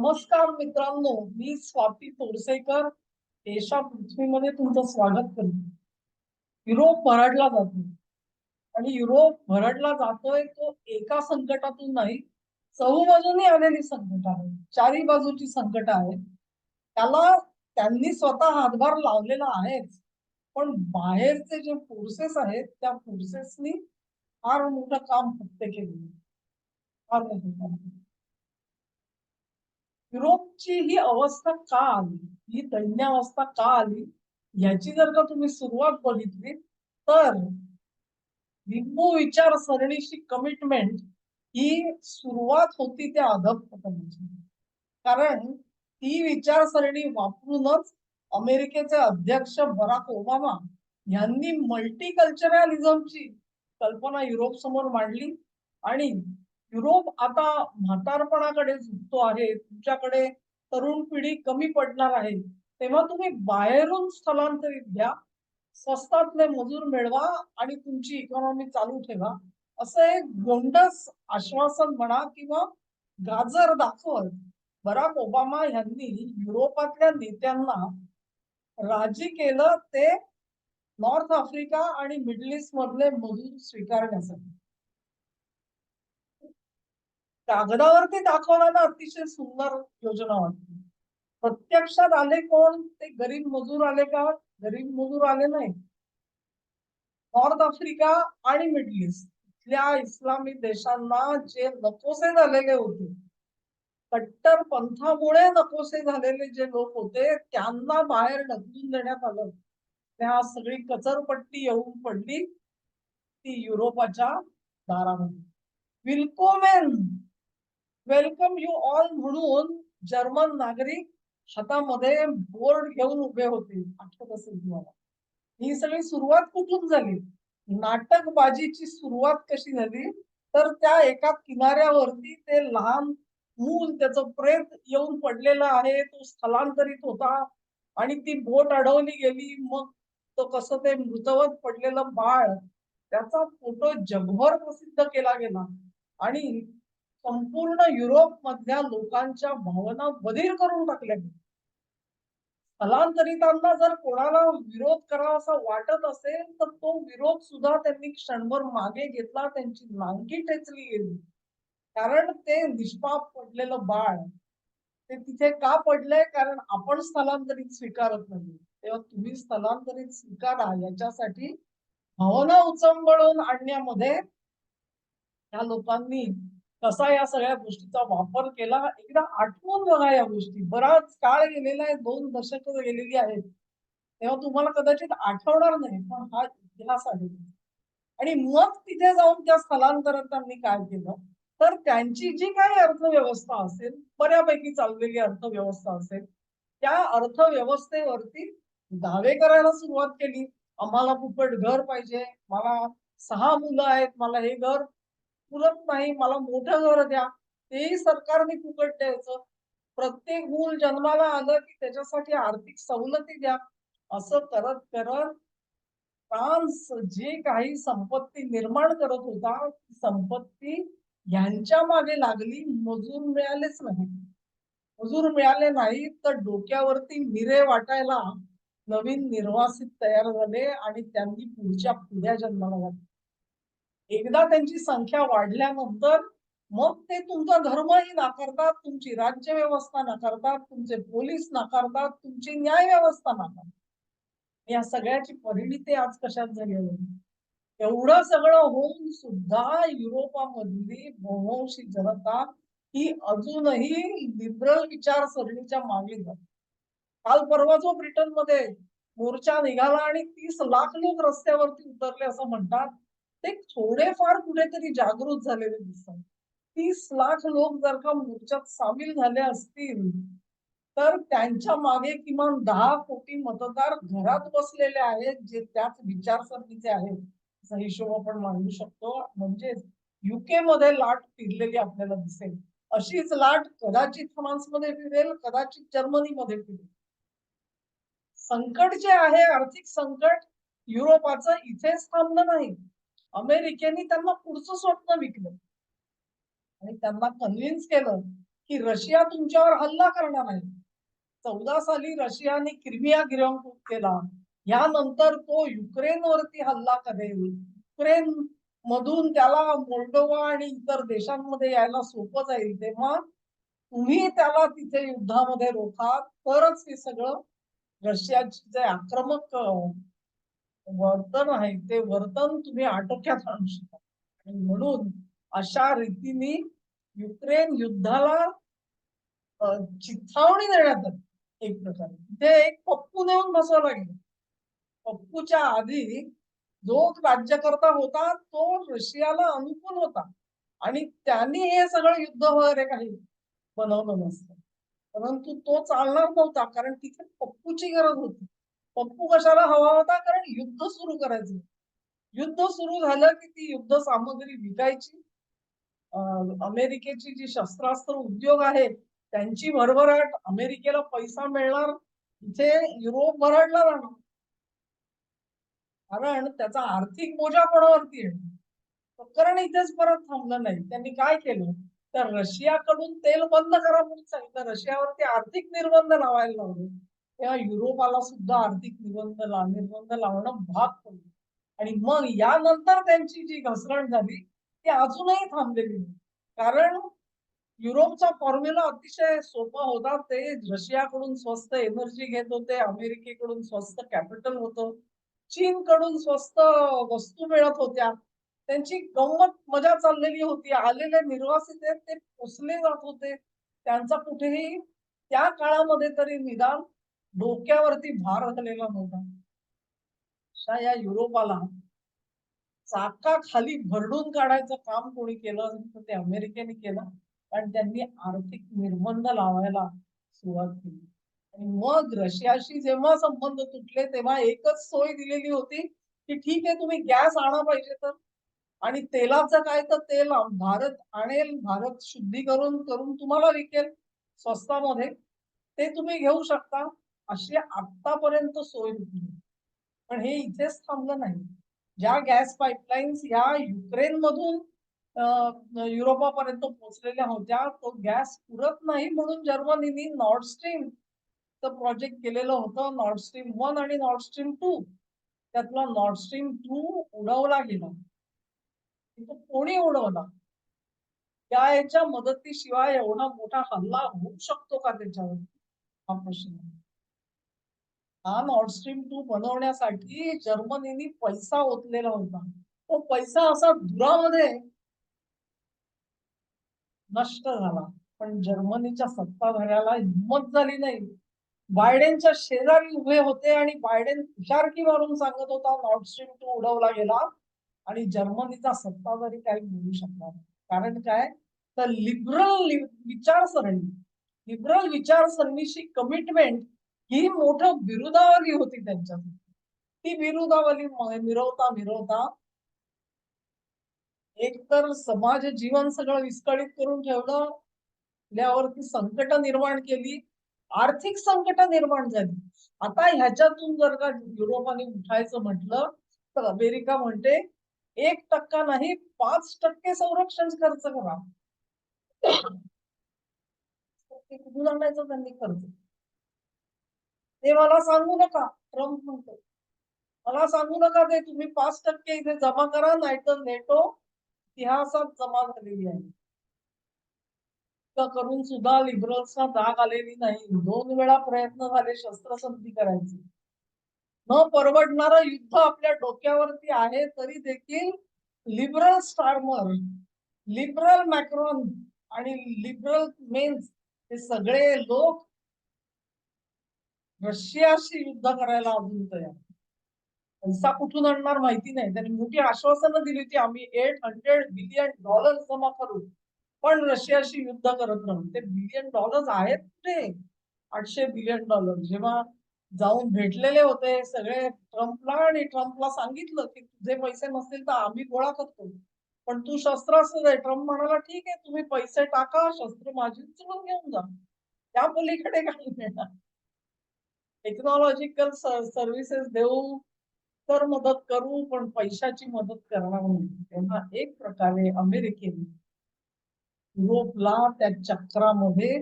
नमस्कार मित्रांनो मी स्वाती तोरसेकर एशा पृथ्वीमध्ये तुमचं स्वागत करतो. युरोप भरडला जातो आणि युरोप भरडला जातोय तो एका संकटातून नाही चहूबाजूनी आलेली संकट आहे चारी बाजूची संकट आहे. त्याला त्यांनी स्वतः हातभार लावलेला आहेच पण बाहेरचे जे फोर्सेस आहेत त्या फोर्सेसनी फार मोठं काम फक्त केलेलं फार मोठं काम केलं. युरोपची ही अवस्था का आली ही दैन्यावस्था का आली याची जर का तुम्ही सुरुवात बघितली तर लिंबू विचारसरणीची कमिटमेंट ही सुरुवात होती त्या अधपतनाची. कारण ती विचारसरणी वापरूनच अमेरिकेचे अध्यक्ष बराक ओबामा यांनी मल्टीकल्चरलिझमची कल्पना युरोप समोर मांडली आणि युरोप आता म्हातारपणाकडे झुकतो आहे. तुमच्याकडे तरुण पिढी कमी पडणार आहे. तेव्हा तुम्ही बाहेरून स्थलांतरित घ्या. स्वस्तातले मजूर मिळवा आणि तुमची इकॉनॉमी चालू ठेवा. असं एक गोंडस आश्वासन म्हणा किंवा गाजर दाखवत बराक ओबामा यांनी युरोपातल्या नेत्यांना राजी केलं ते नॉर्थ आफ्रिका आणि मिडल ईस्ट मधले मजूर स्वीकारण्यासाठी. कागदावरती दाखवताना अतिशय सुंदर योजना वाटते. प्रत्यक्षात आले कोण? ते गरीब मजूर आले का? गरीब मजूर आले नाही. नॉर्थ आफ्रिका आणि मिडल ईस्ट इथल्या इस्लामी देशांना जे नकोसे झालेले होते कट्टर पंथामुळे नकोसे झालेले जे लोक होते त्यांना बाहेर ढकलून देण्यात आलं. त्या सगळी कचरपट्टी येऊन पडली ती युरोपाच्या दारामध्ये. विल्कोमेन वेलकम यू ऑल म्हणून जर्मन नागरिक हातामध्ये बोर्ड घेऊन उभे होते. आठवत असेल तुम्हाला? ही सगळी सुरुवात कुठून झाली? नाटकबाजीची सुरुवात कशी झाली? तर त्या एका किनाऱ्यावरती ते लहान मूल त्याचं प्रेत येऊन पडलेलं आहे तो स्थलांतरित होता आणि ती बोट अडवली गेली. मग तो कसं ते मृतवत पडलेलं बाळ त्याचा फोटो जगभर प्रसिद्ध केला गेला आणि संपूर्ण युरोप मधल्या लोकांच्या भावना बधीर करून टाकल्या. स्थलांतरितांना जर कोणाला विरोध करावा वाटत असेल तर तो विरोध सुद्धा त्यांनी क्षणभर मागे घेतला त्यांची नांगी टेचली गेली. कारण ते निष्पाप पडलेलं बाळ ते तिथे का पडलंय? कारण आपण स्थलांतरित स्वीकारत नाही. तेव्हा तुम्ही स्थलांतरित स्वीकारा याच्यासाठी भावना उचंबळून आणण्यामध्ये या लोकांनी कसा या सगळ्या गोष्टीचा वापर केला. एकदा आठवून बघा या गोष्टी. बराच काळ गेलेला आहे दोन दशक गेलेली आहेत. तेव्हा तुम्हाला कदाचित आठवणार नाही पण हा इतिहास आहे. आणि मग तिथे जाऊन त्या स्थलांतरितांनी काय केलं? तर त्यांची जी काही अर्थव्यवस्था असेल बऱ्यापैकी चाललेली अर्थव्यवस्था असेल त्या अर्थव्यवस्थेवरती दावे करायला सुरुवात केली. आम्हाला फुकट घर पाहिजे. मला सहा मुलं आहेत मला हे घर पुरत नाही मला मोठं घर द्या. तेही सरकारने फुकट द्यायचं. प्रत्येक मूल जन्माला आलं की त्याच्यासाठी आर्थिक सवलती द्या. असं करत करत फ्रान्स जे काही संपत्ती निर्माण करत होता ती संपत्ती यांच्या मागे लागली मजूर मिळालेच नाही. मजूर मिळाले नाही तर डोक्यावरती मिरे वाटायला. नवीन निर्वासित तयार झाले आणि त्यांनी पुढच्या पुढ्या जन्माला घातल्या एकदा त्यांची संख्या वाढल्यानंतर मग ते तुमचा धर्मही नाकारतात तुमची राज्य व्यवस्था नाकारतात तुमचे पोलीस नाकारतात तुमची न्याय व्यवस्था नाकारतात. या सगळ्याची परिणिती आज कशात झाली एवढं सगळं होऊन सुद्धा युरोपामधली बहुंशी जनता ही अजूनही लिबरल विचारसरणीच्या मागे जाते. काल परवा जो ब्रिटनमध्ये मोर्चा निघाला आणि तीस लाख लोक रस्त्यावरती उतरले असं म्हणतात ते थोडेफार कुठेतरी जागृत झालेले दिसतात. तीस लाख लोक जर का मोर्चात सामील झाले असतील तर त्यांच्या मागे किमान दहा कोटी मतदार घरात बसलेले आहेत जे त्याच विचारसरणीचे आहेत. असा हिशोब आपण मांडू शकतो. म्हणजेच युके मध्ये लाट फिरलेली आपल्याला दिसेल. अशीच लाट कदाचित फ्रान्समध्ये फिरेल कदाचित जर्मनीमध्ये फिरेल. संकट जे आहे आर्थिक संकट युरोपाचं इथेच थांबलं नाही. अमेरिकेने त्यांना पुढचं स्वप्न विकलं. आणि त्यांना कन्व्हिन्स केलं की रशिया तुमच्यावर हल्ला करणार नाही चौदा साली रशियाने क्रिमिया गिरंकुट केला. यानंतर तो युक्रेनवरती हल्ला करेल. युक्रेन मधून त्याला मोल्डोवा आणि इतर देशांमध्ये यायला सोपं जाईल. तेव्हा तुम्ही त्याला तिथे युद्धामध्ये रोखा. तरच हे सगळं रशियाचे जे आक्रमक वर्तन आहे ते वर्तन तुम्ही आटोक्यात आणू शकता. आणि म्हणून अशा रीतीने युक्रेन युद्धाला चिथावणी देण्यात आली. एक प्रकारे. तिथे एक पप्पू नेऊन बसवला गेला पप्पूच्या आधी जो राज्यकर्ता होता तो रशियाला अनुकूल होता. आणि त्यांनी हे सगळं युद्ध वगैरे काही बनवलं नसतं. परंतु तो चालणार नव्हता कारण तिथे पप्पूची गरज होती. पप्पू कशाला हवा होता कारण युद्ध सुरू करायचं. युद्ध सुरू झालं की ती युद्ध सामग्री विकायची. अमेरिकेची जी शस्त्रास्त्र उद्योग आहे त्यांची भरभराट अमेरिकेला पैसा मिळणार इथे युरोप भरडला जाणार. कारण त्याचा आर्थिक बोजा कोणावरती येणार? कारण इथेच परत थांबलं नाही. त्यांनी काय केलं? तर रशियाकडून तेल बंद करा म्हणून सांगितलं. रशियावरती आर्थिक निर्बंध लावायला लावले. तेव्हा युरोपाला सुद्धा आर्थिक निबंध निर्बंध लावणं भाग पडलं. आणि मग यानंतर त्यांची जी घसरण झाली ती अजूनही थांबलेली नाही. कारण युरोपचा फॉर्म्युला अतिशय सोपा होता. ते रशियाकडून स्वस्त एनर्जी घेत होते अमेरिकेकडून स्वस्त कॅपिटल होतं चीनकडून स्वस्त वस्तू मिळत होत्या. त्यांची गंमत मजा चाललेली होती. आलेले निर्वासित आहेत ते पोचले जात होते. त्यांचा कुठेही त्या काळामध्ये तरी निदान डोक्यावरती भार झालेला नव्हता. अशा या युरोपाला चाका खाली भरडून काढायचं काम कोणी केलं तर ते अमेरिकेने केलं कारण त्यांनी आर्थिक निर्बंध लावायला सुरुवात केली. आणि मग रशियाशी जेव्हा संबंध तुटले तेव्हा एकच सोय दिलेली होती की ठीक आहे तुम्ही गॅस आणा पाहिजे तर. आणि तेलाचं काय तर तेल भारत आणेल भारत शुद्धीकरण करून तुम्हाला विकेल स्वस्तामध्ये. ते तुम्ही घेऊ शकता. अशी आतापर्यंत सोय होती. पण हे इथेच थांबलं नाही. ज्या गॅस पाईपलाईन्स या युक्रेन मधून युरोपापर्यंत पोहोचलेल्या होत्या तो गॅस पुरत नाही म्हणून जर्मनीने नॉर्ड स्ट्रीम प्रोजेक्ट केलेलं होतं. नॉर्थ स्ट्रीम वन आणि नॉर्थ स्ट्रीम टू. त्यातला नॉर्थ स्ट्रीम टू उडवला गेला. तो कोणी उडवला? त्या याच्या मदतीशिवाय एवढा मोठा हल्ला होऊ शकतो का त्याच्यावर? हा प्रश्न आहे. हा नॉर्ड स्ट्रीम टू बनवण्यासाठी जर्मनीने पैसा ओतलेला होता. तो पैसा असा धुरामध्ये नष्ट झाला. पण जर्मनीच्या सत्ताधाऱ्याला हिंमत झाली नाही. बायडेनच्या शेजारी उभे होते आणि बायडेन हुशारकी मारून सांगत होता नॉर्ड स्ट्रीम टू उडवला गेला आणि जर्मनीचा सत्ताधारी काही बोलू शकणार कारण काय? तर लिबरल विचारसरणी लिबरल विचारसरणीशी कमिटमेंट ही मोठं बिरुदावली होती त्यांच्यासाठी. ती बिरुदावली मिरवता मिरवता एक तर समाज जीवन सगळं विस्कळीत करून ठेवलं ती संकट निर्माण केली आर्थिक संकट निर्माण झाली. आता ह्याच्यातून जर का युरोपाने उठायचं म्हटलं तर अमेरिका म्हणते एक टक्का नाही पाच टक्के संरक्षण खर्च करा. कुठून आणायचा त्यांनी खर्च? ते मला सांगू नका ट्रम्प म्हणतो. मला सांगू नका ते तुम्ही पाच टक्के इथे जमा करा नाहीतर नेटो इतिहासात जमा झालेली आहे. करून सुद्धा लिबरल्सना जाग आलेली नाही. दोन वेळा प्रयत्न झाले शस्त्रसंधी करायचे. न परवडणारं युद्ध आपल्या डोक्यावरती आहे तरी देखील लिबरल स्टार्मर लिबरल मॅक्रॉन आणि लिबरल मेन्स हे सगळे लोक रशियाशी युद्ध करायला अजून तयार. पैसा कुठून आणणार माहिती नाही. त्यांनी मोठी आश्वासनं दिली होती आम्ही एट हंड्रेड बिलियन डॉलर जमा करू. पण रशियाशी युद्ध करत राहू ते बिलियन डॉलर्स आहेत कुठे? आठशे बिलियन डॉलर जेव्हा जाऊन भेटलेले होते सगळे ट्रम्पला आणि ट्रम्पला सांगितलं की तुझे पैसे नसतील तर आम्ही गोळा करतो. पण तू शस्त्रास्त्र दे. ट्रम्प म्हणाला ठीक आहे तुम्ही पैसे टाका शस्त्र माझी उचलून घेऊन जा. त्या पलीकडे काही मिळणार टेक्नॉलॉजिकल सर्व्हिसेस देऊ तर मदत करू पण पैशाची मदत करणार नाही. तेव्हा एक प्रकारे अमेरिकेने युरोपला त्या चक्रामध्ये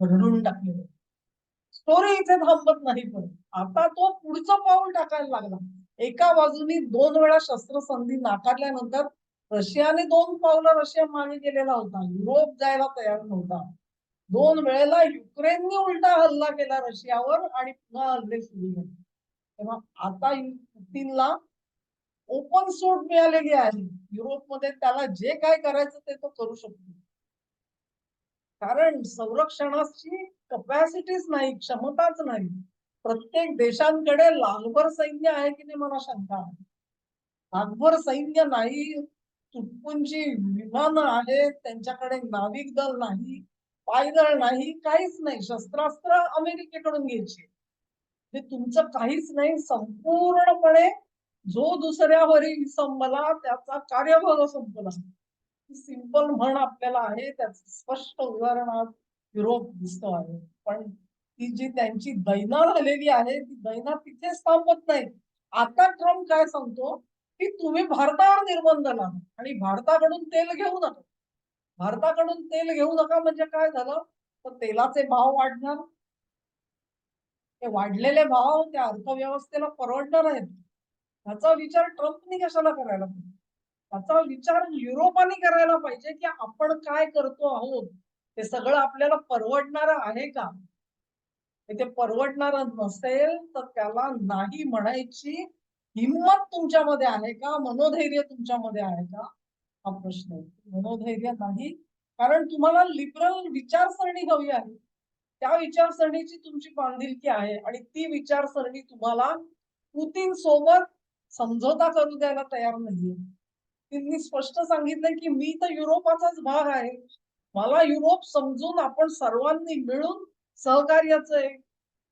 भरडून टाकले स्टोरी इथे थांबत नाही पण आता तो पुढचं पाऊल टाकायला लागला. एका बाजूनी दोन वेळा शस्त्रसंधी नाकारल्यानंतर रशियाने दोन पावलं रशिया मागे गेलेला होता. युरोप जायला तयार नव्हता. दोन वेळेला युक्रेनने उलटा हल्ला केला रशियावर आणि पुन्हा हल्ले सुरू झाले. तेव्हा आता पुतीनला ओपन सूट मिळालेली आहे. युरोपमध्ये त्याला जे काय करायचं ते तो करू शकतो. कारण संरक्षणाची कपॅसिटीच नाही क्षमताच नाही. प्रत्येक देशांकडे लाखभर सैन्य आहे की नाही मला शंका आहे. लाखभर सैन्य नाही तुटपुंची विमानं आहेत त्यांच्याकडे नाविक दल नाही. पायदळ नाही काहीच नाही. शस्त्रास्त्र अमेरिकेकडून घ्यायची. ते तुमचं काहीच नाही संपूर्णपणे जो दुसऱ्यावरील संपला त्याचा कार्यभाग संपला. सिंपल म्हण आपल्याला आहे त्याचं स्पष्ट उदाहरण आज युरोप दिसतो आहे. पण ती जी त्यांची दैना झालेली आहे ती दैना तिथेच थांबत नाही. आता ट्रम्प काय सांगतो की तुम्ही भारतावर निर्बंध लावा आणि भारताकडून तेल घेऊ नका. भारताकडून तेल घेऊ नका म्हणजे काय झालं? तर तेलाचे भाव वाढणार. ते वाढलेले भाव त्या अर्थव्यवस्थेला परवडणार आहेत. ह्याचा विचार ट्रम्पनी कशाला करायला पाहिजे? त्याचा विचार युरोपाने करायला पाहिजे की आपण काय करतो आहोत? ते सगळं आपल्याला परवडणार आहे का? ते परवडणार नसेल तर त्याला नाही म्हणायची हिंमत तुमच्यामध्ये आहे का? मनोधैर्य तुमच्यामध्ये आहे का? हा प्रश्न आहे. मनोधैर्य नाही. कारण तुम्हाला लिबरल विचारसरणी हवी आहे. त्या विचारसरणीची तुमची बांधिलकी आहे आणि ती विचारसरणी तुम्हाला पुतीन सोबत समझोता करू द्यायला तयार नाहीये. त्यांनी स्पष्ट सांगितलं की मी तर युरोपाचाच भाग आहे. मला युरोप समजून आपण सर्वांनी मिळून सहकार्याचं एक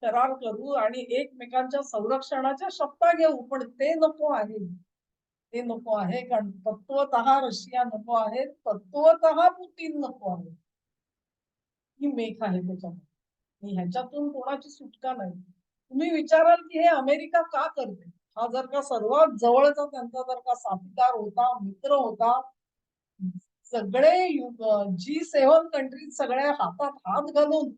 करार करू आणि एकमेकांच्या संरक्षणाच्या शपथा घेऊ पण ते नको आहे. ते नको आहे कारण तत्वत रशिया नको आहे तत्वत पुतीन नको आहे. ही मेख आहे त्याच्यामध्ये. ह्याच्यातून कोणाची सुटका नाही. तुम्ही विचाराल की हे अमेरिका का करते? हा जर का सर्वात जवळचा त्यांचा जर का साथीदार होता मित्र होता सगळे जी सेव्हन कंट्रीज सगळ्या हातात हात घालून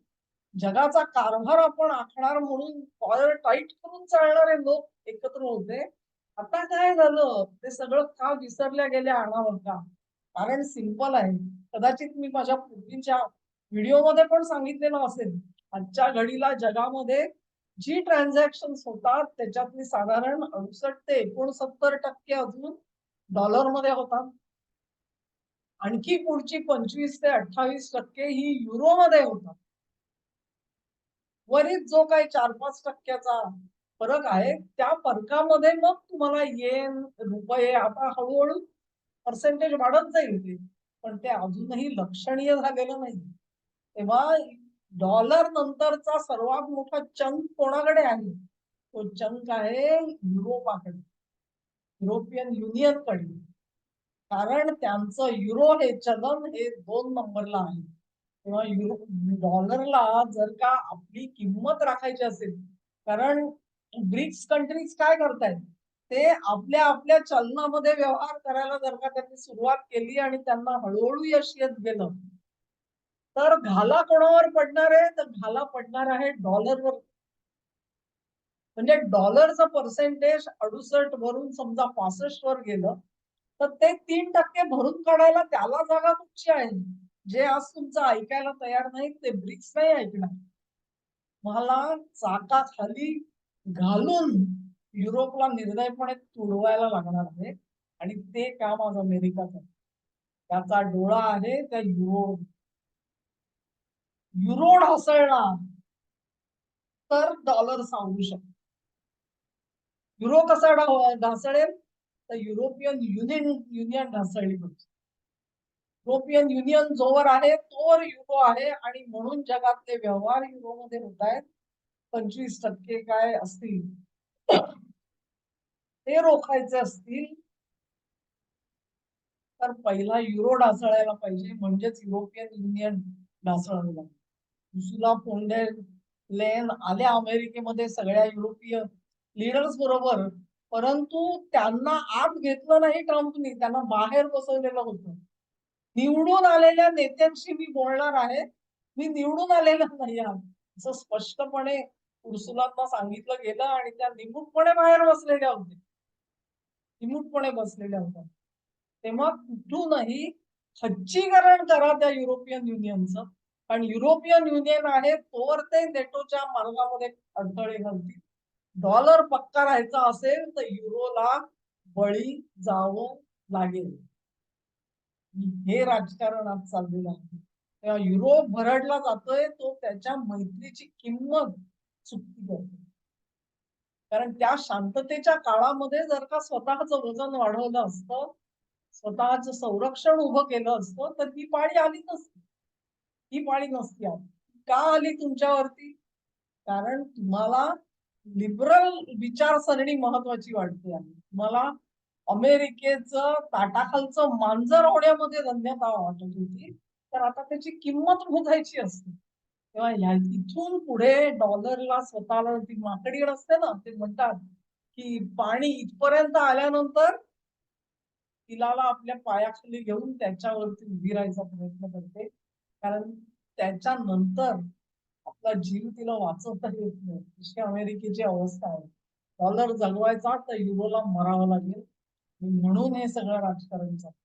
जगाचा कारभार आपण आखणार म्हणून कॉलर टाईट करून चालणारे लोक एकत्र होते आता काय झालं? ते सगळं का विसरल्या गेल्या आणावं का? कारण सिंपल आहे. कदाचित मी माझ्या पूर्वीच्या व्हिडिओमध्ये पण सांगितलेलं असेल. आजच्या घडीला जगामध्ये जी ट्रान्झॅक्शन होतात त्याच्यातली साधारण अडुसष्ट ते एकोणसत्तर टक्के अजून डॉलरमध्ये होतात. आणखी पुढची पंचवीस ते अठ्ठावीस टक्के ही युरो मध्ये होतात. वरीत जो काही चार पाच टक्क्याचा फरक आहे. त्या फरकामध्ये मग तुम्हाला येन रुपये आता हळूहळू पर्सेंटेज वाढत जाईल ते. पण ते अजूनही लक्षणीय झालेलं नाही. तेव्हा डॉलर नंतरचा सर्वात मोठा चंक कोणाकडे आहे? तो चंक आहे युरोपाकडे. युरोपियन युनियनकडे कारण त्यांचं युरो हे चलन हे दोन नंबरला आहे. तेव्हा युरो डॉलरला जर का आपली किंमत राखायची असेल कारण ब्रिक्स कंट्रीज काय करतायत? ते आपल्या आपल्या चलनामध्ये व्यवहार करायला जर का त्यांनी सुरुवात केली आणि त्यांना हळूहळू यश येत गेलं तर घाला कोणावर पडणार आहे? तर घाला पडणार आहे डॉलरवर म्हणजे डॉलरचं पर्सेंटेज अडुसष्ट वरून समजा पासष्ट वर गेलं तर ते तीन टक्के भरून काढायला त्याला जागा कुठची आहे. जे आज तुमचं ऐकायला तयार नाही ते ब्रिक्स नाही ऐकणार. मला चाकाखाली घालून युरोपला निर्दयपणे तुडवायला लागणार आहे. आणि ते काम आज अमेरिकाचं त्याचा डोळा आहे त्या युरोप युरो हसळला तर डॉलर सांगू शकतो. युरो कसा ढासळेल? तर युरोपियन युनियन युनियन ढासळली पाहिजे. युरोपियन युनियन जोवर आहे तोवर युरो आहे. आणि म्हणून जगातले व्यवहार युरोमध्ये होत आहेत. पंचवीस टक्के काय असतील? ते रोखायचे असतील? तर पहिला युरो ढासळायला पाहिजे म्हणजेच युरोपियन युनियन ढासळायला. उर्सुला फोंडेर लेन आल्या अमेरिकेमध्ये सगळ्या युरोपीय लिडर्स बरोबर परंतु त्यांना आत घेतलं नाही ट्रम्पनी त्यांना बाहेर बसवलेलं होतं. निवडून आलेल्या नेत्यांशी मी बोलणार आहे. मी निवडून आलेला नाही आहे असं स्पष्टपणे उर्सुलांना सांगितलं गेलं आणि त्या निमूटपणे बाहेर बसलेल्या होत्या. निमूटपणे बसलेल्या होत्या. तेव्हा कुठूनही खच्चीकरण करा त्या युरोपियन युनियनचं. कारण युरोपियन युनियन आहे तोवर ते नेटोच्या मार्गामध्ये अडथळे घालतील. डॉलर पक्का राहायचा असेल तर युरोला बळी जावं लागेल. हे राजकारण आज चाललेलं आहे. युरोप भरडला जातोय तो त्याच्या मैत्रीची किंमत चुकती करतो. कारण त्या शांततेच्या काळामध्ये जर का स्वतःचं वजन वाढवलं असतं स्वतःच संरक्षण उभं केलं असतं तर ही पाळी आली नसती. ही पाळी नसती आली. का आली तुमच्यावरती? कारण तुम्हाला लिबरल विचारसरणी महत्वाची वाटते आहे तुम्हाला अमेरिकेचं ताटाखालचं मांजर होण्यामध्ये धन्यता वाटत होती. तर आता त्याची किंमत मोजायची असते. तेव्हा ह्या इथून पुढे डॉलरला स्वतःला ती माकडी असते ना ते म्हणतात की पाणी इथपर्यंत आल्यानंतर तिलाला आपल्या पायाखाली घेऊन त्याच्यावरती उभी राहायचा प्रयत्न करते. कारण त्याच्यानंतर आपला जीव तिला वाचवता येत नाही. अशी अमेरिकेची अवस्था आहे. डॉलर जगवायचा तर युरोला मरावं लागेल. म्हणून हे सगळं राजकारण चालतं